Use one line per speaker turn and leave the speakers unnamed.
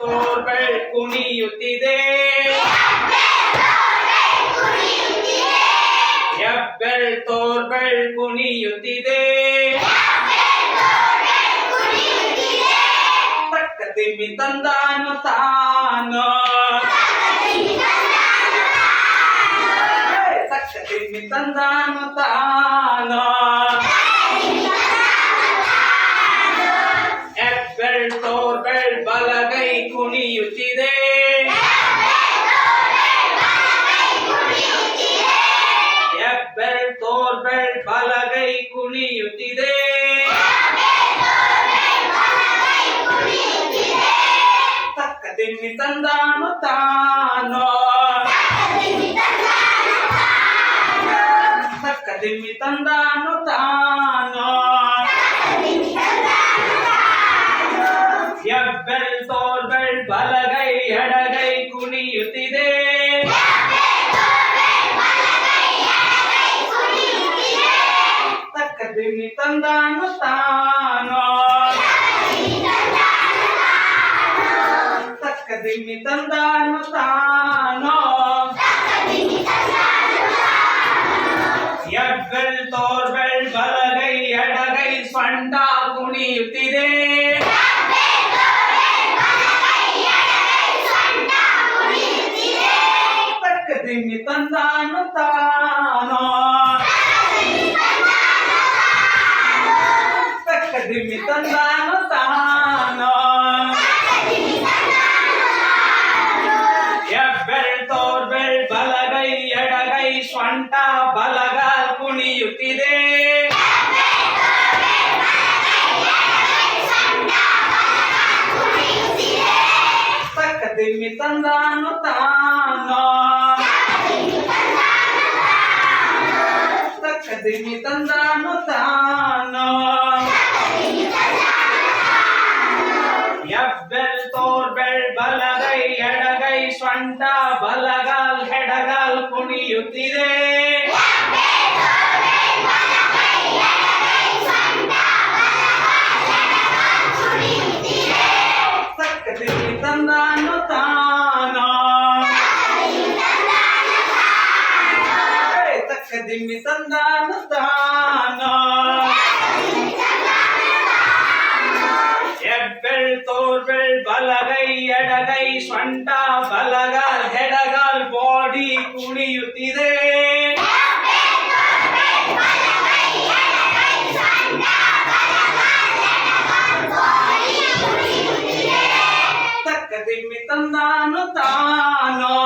தோர்கள் குனியுத்திதே. எவ்வள் தோர்கள் குனியுத்திதே. தக்கதிமி தந்தானு தானோ. தக்கதிமி தந்தானு தானோ. குடியுச்சிதே எப்பல் தோர்பல் பலகை குழியுத்திதே தக்க தின்னி தந்தானு தானோ. தக்க தின்னி தந்தானு தானோ. ತಕ್ಕ ತಿಮ್ಮಿ ತಂದಾನು ತಾನು ತಕ್ಕ ತಿಮ್ಮಿ ತಂದಾನು ತಾನು ಹೆಬ್ಬೆಳ್ ತೋರ್ಬೆಳ್ ಬಲಗೈ ಎಡಗೈ ಸೊಂಟ ಕುಣಿಯುತ್ತಿದೆ ತಕ್ಕ ತಿಮ್ಮಿ ತಂದಾನು ತಾನು ತಕ್ಕ ತಿಮ್ಮಿ ತಂದಾನು ತಾನು ಹೆಬ್ಬೆಳ್ ತೋರ್ಬೆಳ್ ಬಲಗೈ ಎಡಗೈ ಸ್ವಂಟ ಬಲಗಾಲ್ ಕುಣಿಯುತ್ತಿದೆ ತಕ್ಕ ತಿಮ್ಮಿ ತಂದಾನು ತಾನು ತಕ್ಕ ತಿಮ್ಮಿ ತಂದಾನು ತಾನು கப்பல் தோர்பல் பலகை எடகை ஸ்வண்டா பலகால் ஹெடகால் குனியுத்திதே. தந்தானு தானா. தக்க திம்மி தந்தானு தோள்கள் பலகை எடகை ஸ்வண்டா பலகால் ஹெடகால் போடி குடியுத்திதே தக்க திம்மி தந்தானு தானோ?